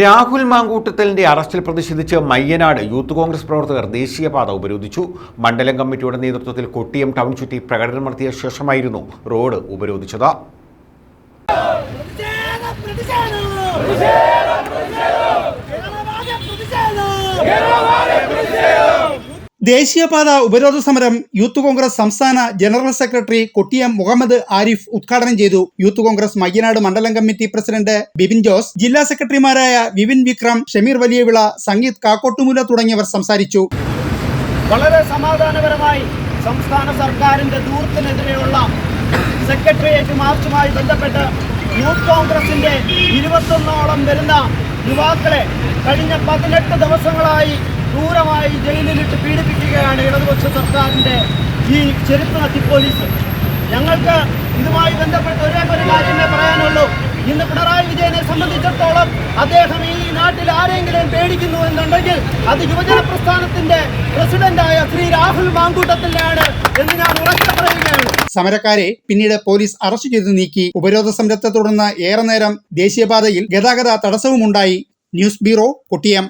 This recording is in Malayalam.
രാഹുൽ മാങ്കൂട്ടത്തലിന്റെ അറസ്റ്റിൽ പ്രതിഷേധിച്ച് മയ്യനാട് യൂത്ത് കോൺഗ്രസ് പ്രവർത്തകർ ദേശീയപാത ഉപരോധിച്ചു. മണ്ഡലം കമ്മിറ്റിയുടെ നേതൃത്വത്തിൽ കൊട്ടിയം ടൗൺ ചുറ്റി പ്രകടനം നടത്തിയ ശേഷമായിരുന്നു റോഡ് ഉപരോധിച്ചത്. പ്രതിഷേധം ദേശീയപാത ഉപരോധ സമരം യൂത്ത് കോൺഗ്രസ് സംസ്ഥാന ജനറൽ സെക്രട്ടറി കൊട്ടിയം മുഹമ്മദ് ആരിഫ് ഉദ്ഘാടനം ചെയ്തു. യൂത്ത് കോൺഗ്രസ് മയ്യനാട് മണ്ഡലം കമ്മിറ്റി പ്രസിഡന്റ് ബിപിൻ ജോസ് ജില്ലാ സെക്രട്ടറിമാരായ വിപിൻ വിക്രം ഷമീർ വലിയവിള സംഗീത് കാക്കോട്ടുമുല തുടങ്ങിയവർ സംസാരിച്ചു. വളരെ സമാധാനപരമായി സംസ്ഥാന സർക്കാരിന്റെ ദൂരത്തിനെതിരെയുള്ള സെക്രട്ടേറിയറ്റ് മാർച്ചുമായി ബന്ധപ്പെട്ട് യൂത്ത് കോൺഗ്രസിന്റെ ഇരുപത്തൊന്നോളം വരുന്ന യുവാക്കളെ കഴിഞ്ഞ പതിനെട്ട് ദിവസങ്ങളായി പീഡിപ്പിക്കുകയാണ് ഇടതുപക്ഷ സർക്കാരിന്റെ ഈ ചെരുപ്പ് പോലീസ്. ഞങ്ങൾക്ക് ഇതുമായി ബന്ധപ്പെട്ട് ഒരേ ഒരു കാര്യമേ പറയാനുള്ളൂ. ഇന്ന് പിണറായി വിജയനെ സംബന്ധിച്ചിടത്തോളം അദ്ദേഹം ഈ നാട്ടിൽ ആരെങ്കിലും പേടിക്കുന്നു എന്നുണ്ടെങ്കിൽ അത് യുവജന പ്രസ്ഥാനത്തിന്റെ പ്രസിഡന്റായ ശ്രീ രാഹുൽ മാങ്കൂട്ടത്തിലാണ് എന്ന് ഞാൻ ഉറക്കെ പറയുകയാണ്. സമരക്കാരെ പിന്നീട് പോലീസ് അറസ്റ്റ് ചെയ്ത് നീക്കി. ഉപരോധ സമരത്തെ തുടർന്ന് ഏറെ നേരം ദേശീയപാതയിൽ ഗതാഗത തടസ്സവുമുണ്ടായി. News bureau Kottiyam.